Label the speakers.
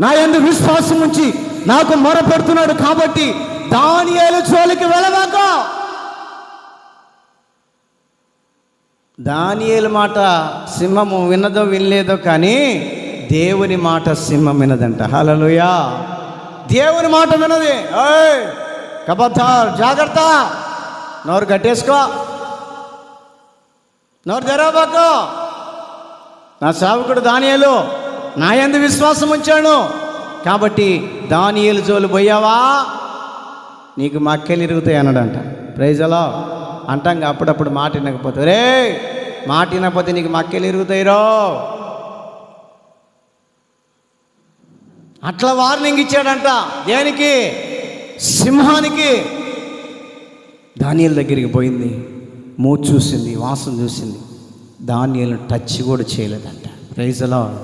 Speaker 1: నా ఎందు విశ్వాసం ఉంచి నాకు మొరపెడుతున్నాడు కాబట్టి దానియేలు జోలికి వెళ్ళవాక. దానియేలు మాట సింహము విన్నదో వినలేదో కానీ దేవుని మాట సింహం వినదంట. హలలుయా దేవుని మాట వినది. ఓయ్ కబద్దార్ జాగ్రత్త. నోరు కట్టేసుకో. నోరు తెరవబాకో. నా సేవకుడు దానియాలు. నా ఎందు విశ్వాసం ఉంచాను. కాబట్టి దానియలు జోలు పోయావా? నీకు మక్కెలు ఇరుగుతాయి అన్నాడంట. ప్రైజలో అంటాం అప్పుడప్పుడు మాట వినకపోతే. రే మాట వినకపోతే నీకు మక్కెలు ఇరుగుతాయిరో? అట్లా వార్నింగ్ ఇచ్చాడంట. దేనికి? సింహానికి. దానియల దగ్గరికి పోయింది. మూ చూసింది వాసన చూసింది. దానియలను టచ్ కూడా చేయలేదంట. ప్రైజలో